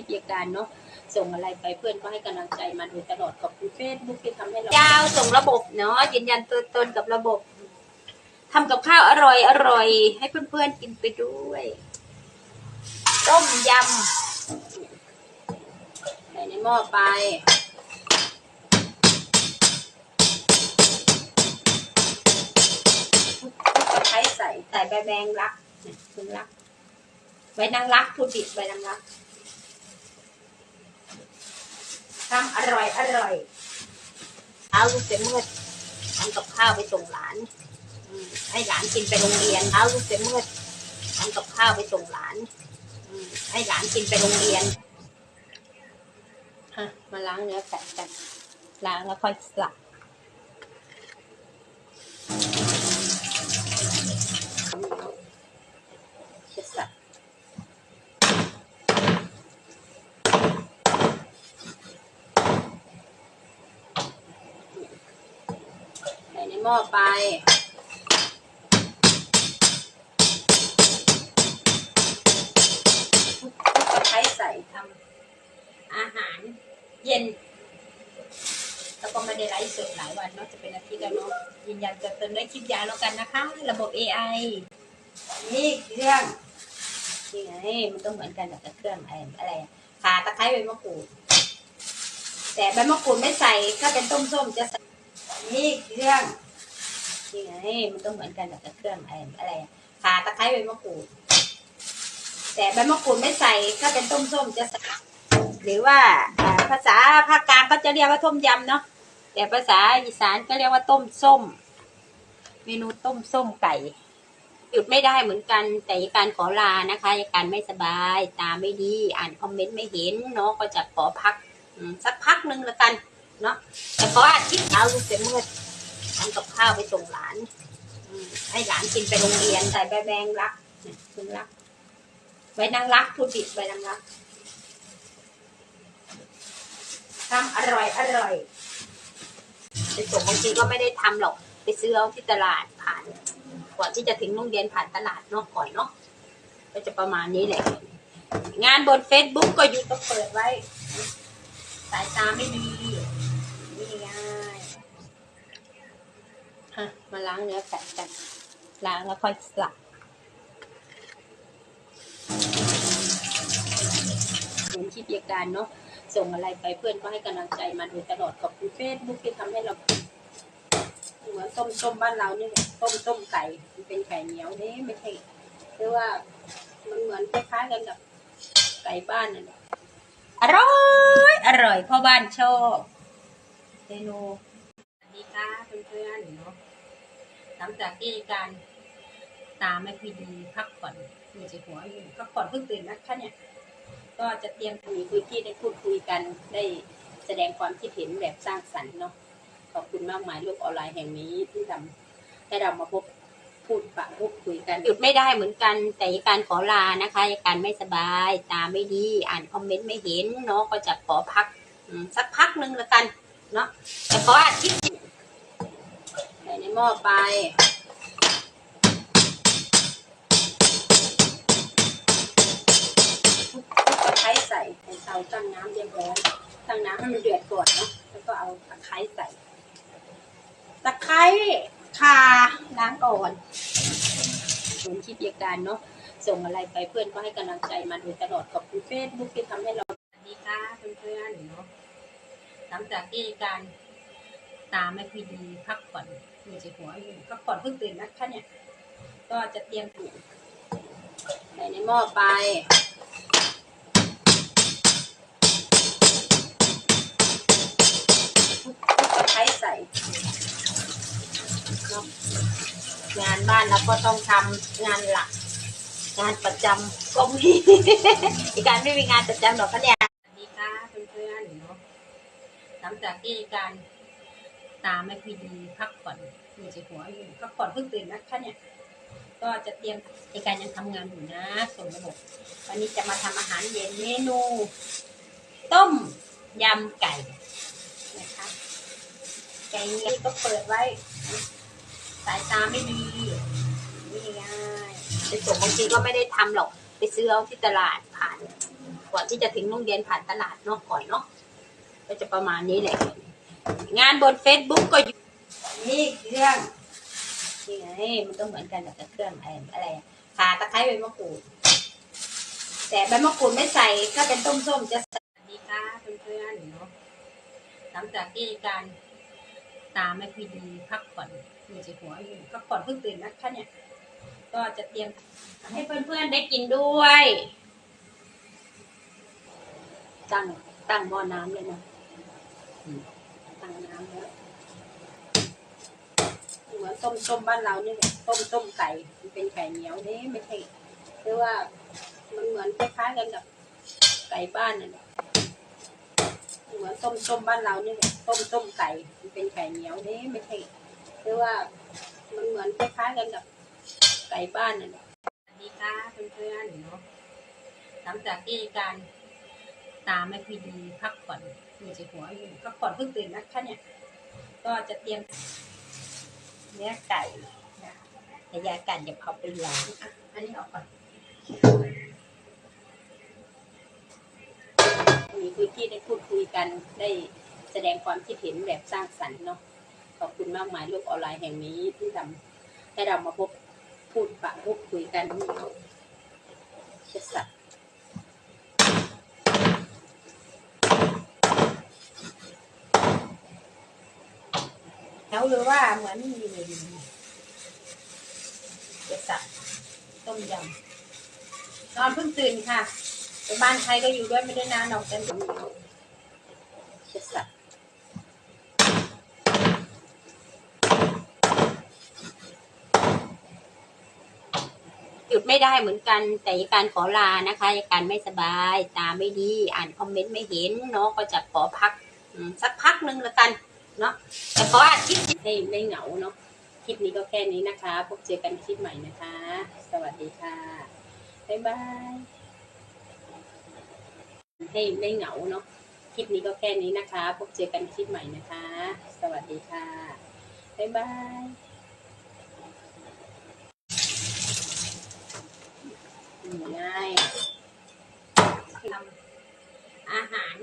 ลิปยาการเนาะส่งอะไรไปเพื่อนก็ให้กำลังใจมาโดยตลอดขอบคุณเฟซบุ๊กที่ทำให้เรายาวส่งระบบเนาะยืนยันตัวตนกับระบบทำกับข้าวอร่อยอร่อย ให้เพื่อนๆกินไปด้วยต้มยำใส่ในหม้อไปตะไคร้ใส่ใส่ใบแมงลักเนี่ยคุณลักใบนางลักพูดผิดใบนางลัก ทำอร่อยอร่อยเอาลูกเสมืดทำกับข้าวไปส่งหลานให้หลานกินไปโรงเรียนเอาลูกเสมืดทำกับข้าวไปส่งหลานให้หลานกินไปโรงเรียนมาล้างเนื้อแปะกันล้างแล้วค่อยสับ จะสับใส่ใน หม้อไปตะไคร้ใส่ทำอาหารเย็น แล้วก็ไม่ได้ไลฟ์สดหลายวันเนาะจะเป็นอาทิตย์แล้วเนาะยืนยันจะเติมได้คลิปยาวแล้วกันนะคะ ระบบ AI นี่เครื่องนี่ไงมันต้องเหมือนกันกับเครื่องอะไรอะไรขาตะไคร้ใบมะกรูดแต่ใบมะกรูดไม่ใส่ถ้าเป็นต้มส้มจะใส่นี่เครื่อง มันต้องเหมือนกันกับเครื่องอะไรอะไรขาตะไคร้ใบมะกรูด แต่ใบมะกรูดไม่ใส่ถ้าเป็นต้มส้มจะใส่หรือว่าภาษาภาคกลางก็จะเรียกว่าต้มยำเนาะแต่ภาษาอีสานก็เรียกว่าต้มส้ม เมนูต้มส้มไก่ หยุดไม่ได้เหมือนกันแต่การขอลานะคะยาการไม่สบายตาไม่ดีอ่านคอมเมนต์ไม่เห็นเนาะก็จะขอพักสักพักหนึ่งละกันเนาะแต่ขออาทิตย์เช้าลูกเสมืด ทำกับข้าวไปส่งหลานให้หลานกินไปโรงเรียนใส่ใบแบงรักเนี่ยคุณรักใบนางรักพูดผิดใบนางรักทำอร่อยอร่อยไปส่งบางทีก็ไม่ได้ทำหรอก ไปซื้อเอาที่ตลาดผ่าน ก่อนที่จะถึงโรงเรียนผ่านตลาดเนาะก่อนเนาะก็จะประมาณนี้แหละ งานบนเฟซบุ๊กก็อยู่ต้องเปิดไว้ สายตาไม่ดีนี่ง่ายะมาล้างเนื้อแกะกัน ล้างแล้วค่อยสับเหมือนคลิปยการเนาะส่งอะไรไปเพื่อนก็ให้กำลังใจมาโดยตลอดขอบคุณเฟซบุ๊กที่ทำให้เราเหมือนต้มต้มบ้านเรานี่แหละต้มต้มไก่มันเป็นไก่เหนียวนี่ไม่ใช่คือว่ามันเหมือนคล้ายๆกันกับไก่บ้านนั่นแหละอร่อยอร่อยพ่อบ้านชอบเมนูสวัสดีค่ะเพื่อนๆเนาะ หลังจากที่การตาไม่ค่อยดีพักผ่อนอยู่ในหัวอยู่พักผ่อนเพิ่งตื่นนะคะเนี่ย ก็จะเตรียมมีพื้นที่ได้พูดคุยกันได้แสดงความคิดเห็นแบบสร้างสรรค์เนาะขอบคุณมากมายโลกออนไลน์แห่งนี้ที่ทำให้เรามาพบพูดปะพูดคุยกันหยุดไม่ได้เหมือนกัน แต่การขอลานะคะการไม่สบายตาไม่ดีอ่านคอมเมนต์ไม่เห็นเนาะก็จะขอพักสักพักหนึ่งละกันเนาะแต่ขออาทิตย์ ส่ในหม้อไปตะไคร้ใส่ในเตาตั้งน้ำเรียบร้อยตั้งน้ำให้มันเดือดก่อนเนาะแล้วก็เอาตะไคร้ใส่ตะไคร้ข่าล้างก่อนส่วนคลิปยาการเนาะส่งอะไรไปเพื่อนก็ให้กำลังใจมาโดยตลอดขอบคุณเฟซบุ๊กที่ทำให้เราดีค่ะเพื่อนๆเนาะหลังจากที่การตาไม่ค่อยดีพักผ่อน อยู่ในหัวอยู่พักผ่อนเพิ่งตื่นนะคะเนี่ย ก็จะเตรียมใส่ในหม้อไปตะไคร้ใส่งานบ้านเราก็ต้องทำงานหลัก งานประจำก็มีอีกการไม่มีงานประจำหรอกคะเนี่ยสวัสดีค่ะเพื่อนๆเนาะหลังจากที่การ ตาไม่ค่อยดีพักผ่อนอยู่ในหัวอยู่พักผ่อนเพิ่งตื่นนะคะเนี่ย ก็จะเตรียมในการยังทำงานอยู่นะส่งระบบวันนี้จะมาทำอาหารเย็นเมนู ต้มยำไก่นะคะไก่นี้ก็เปิดไว้ สายตาไม่ดีนี่ง่ายไปส่งบางทีก็ไม่ได้ทำหรอก ไปซื้อเอาที่ตลาดผ่านก่อนที่จะถึงโรงเรียนผ่านตลาดเนาะก่อนเนาะก็จะประมาณนี้แหละ งานบนเฟซบุ๊กก็อยู่นี่เครื่องนี่ไงมันก็เหมือนกันกับเครื่องอะไรอะไรขาตะไคร้ใบมะกรูด แต่ใบมะกรูดไม่ใส่ถ้าเป็นต้มส้มจะใส่ดีค่ะเพื่อนๆเนาะหลังจากที่การตาไม่ค่อยดีพักผ่อนอยู่ที่หัวอยู่พักผ่อนเพิ่งตื่นนะคะเนี่ย ก็จะเตรียมให้เพื่อนๆได้กินด้วย ตั้งตั้งหม้อน้ำเลยนะ ตังน้ำแล้วเหมือนต้มต้มบ้านเรานี่แหละต้มต้มไก่มันเป็นไก่เหนียวนี่ไม่ใช่คือว่ามันเหมือนคล้ายๆกันกับไก่บ้านนั่นแหละเหมือนต้มต้มบ้านเรานี่แหละต้มต้มไก่มันเป็นไก่เหนียวนี่ไม่ใช่คือว่ามันเหมือนคล้ายๆกันกับไก่บ้านนั่นแหละสวัสดีค่ะเพื่อนๆเนาะหลังจากที่การตาไม่ค่อยดีพักผ่อน อยู่ที่หัวอยู่พักผ่อนเพิ่งตื่นนะคะเนี่ย ก็จะเตรียมเนื้อไก่นะแต่ยากันอย่าเผาไปล้างอะอันนี้ออกก่อนมีพื้นที่ได้พูดคุยกันได้แสดงความคิดเห็นแบบสร้างสรรค์เนาะขอบคุณมากมายโลกออนไลน์แห่งนี้ที่ทำให้เรามาพบพูดปะพูดคุยกันนี่เนาะเชสัต ว์แล้วหรือว่าเหมือนมีเชดสัตว์ต้มยำนอนเพิ่งตื่นค่ะไปบ้านใครก็อยู่ด้วยไม่ได้นานออกกันถึงแล้วเช็ดสัตว์หยุดไม่ได้เหมือนกันแต่ยการขอลานะคะยาการไม่สบาย ตาไม่ดี อ่านคอมเมนต์ไม่เห็นเนาะก็จะขอพักสักพักหนึ่งล้วกัน เนาะแต่ขออาทิตย์ให้ไม่เหงาเนาะคลิปนี้ก็แค่นี้นะคะ พบเจอกันคลิปใหม่นะคะ สวัสดีค่ะบ๊ายบายให้ไม่เหงาเนาะคลิปนี้ก็แค่นี้นะคะ พบเจอกันคลิปใหม่นะคะ สวัสดีค่ะบ๊ายบายง่ายทำอาหาร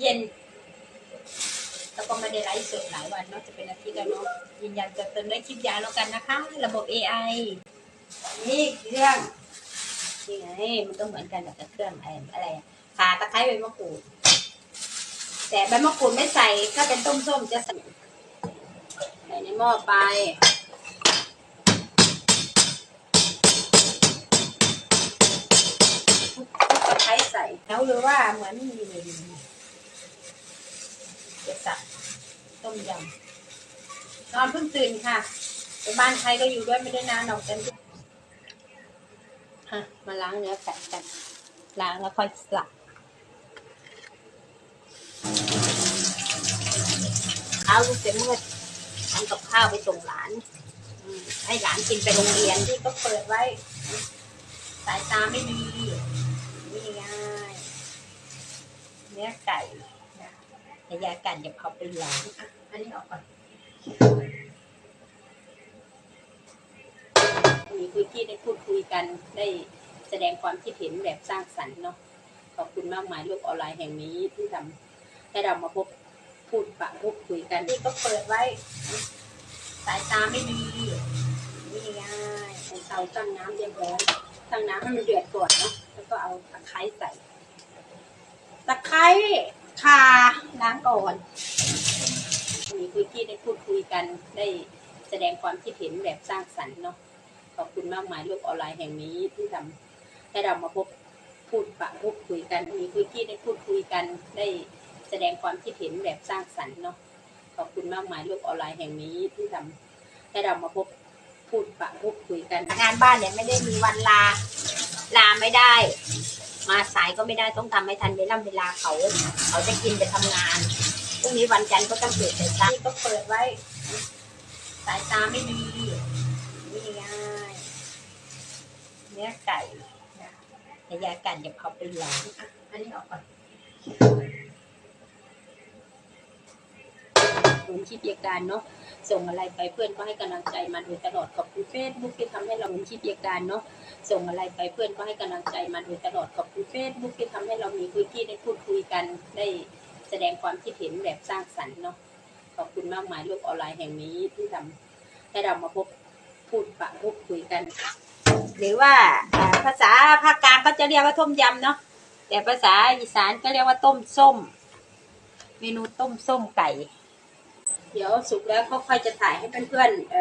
เย็น แล้วก็ไม่ได้ไลฟ์สดหลายวันเนาะจะเป็นอาทิตย์แล้วเนาะยืนยันจะเติมได้คลิปยาวแล้วกันนะคะ ระบบ AI นี่เครื่องนี่ไงมันก็เหมือนกันกับเครื่องอะไรอะไรขาตะไคร้ใบมะกรูดแต่ใบมะกรูดไม่ใส่ถ้าเป็นต้มส้มจะใส่ใส่ในหม้อไปทุกตะไคร้ใส่แล้วหรือว่าเหมือนมีเจ็ด สับต้มยำนอนเพิ่งตื่นค่ะไปบ้านใครก็อยู่ด้วยไม่ได้นานออกกันฮะมาล้างเนื้อไก่กันล้างแล้วค่อยสลับข้าลูกเสร็จมืดทำกับข้าวไปส่งหลานให้หลานกินไปโรงเรียนที่ก็เปิดไว้ สายตาไม่ดีนี่ง่ายเนื้อไก่ นะยากันอย่าเผาไปล้างอันนี้ออกก่อนมีพื้นที่ได้พูดคุยกันได้แสดงความคิดเห็นแบบสร้างสรรค์เนาะขอบคุณมากมายโลกออนไลน์แห่งนี้ที่ทำให้เรามาพบพูดปะพูดคุยกันที่ก็เปิดไว้ สายตาไม่ดีนี่ง่ายเอาเตาตั้งน้ำเรียบร้อยตั้งน้ำให้มันเดือดก่อนเนาะแล้วก็เอาตะไคร้ใส่ตะไคร้ ข่าล้างก่อนมีพื้นที่ได้พูดคุยกันได้แสดงความคิดเห็นแบบสร้างสรรค์เนาะขอบคุณมากมายโลกออนไลน์แห่งนี้ที่ทำให้เรามาพบพูดปะพูดคุยกันมีพื้นที่ได้พูดคุยกันได้แสดงความคิดเห็นแบบสร้างสรรค์เนาะขอบคุณมากมายโลกออนไลน์แห่งนี้ที่ทำให้เรามาพบพูดปะพูดคุยกัน งานบ้านเนี่ยไม่ได้มีวันลาลาไม่ได้ มาสายก็ไม่ได้ต้องทำให้ทันเวลาเวลาเขา เขาจะกินไปทำงานพรุ่งนี้วันจันทร์ก็ต้องเปิดสายตาก็เปิดไว้ สายตาไม่ดีนี่ง่ายเนื้อไก่นะยากันอย่าเผาไปล้างอะอันนี้ออกก่อน นุนคลิปยการเนาะส่งอะไรไปเพื่อนก็ให้กำลังใจมาโดยตลอดขอบคุณเฟซบุ๊กที่ทำให้เราหนุนคลิปยการเนาะส่งอะไรไปเพื่อนก็ให้กำลังใจมาโดยตลอดขอบคุณเฟซบุ๊กที่ทำให้เรามีพื้นที่ได้พูดคุยกันได้แสดงความคิดเห็นแบบสร้างสรรค์เนาะขอบคุณมากมายโลกออนไลน์แห่งนี้ที่ทำให้เรามาพบพูดปะพูดคุยกัน หรือว่าอ่าภาษาภาคกลางก็จะเรียกว่าต้มยำเนาะแต่ภาษาอีสานก็เรียกว่าต้มส้ม เมนูต้มส้มไก่ เดี๋ยวสุกแล้วก็ค่อยจะถ่ายให้เพื่อนๆเอ่อ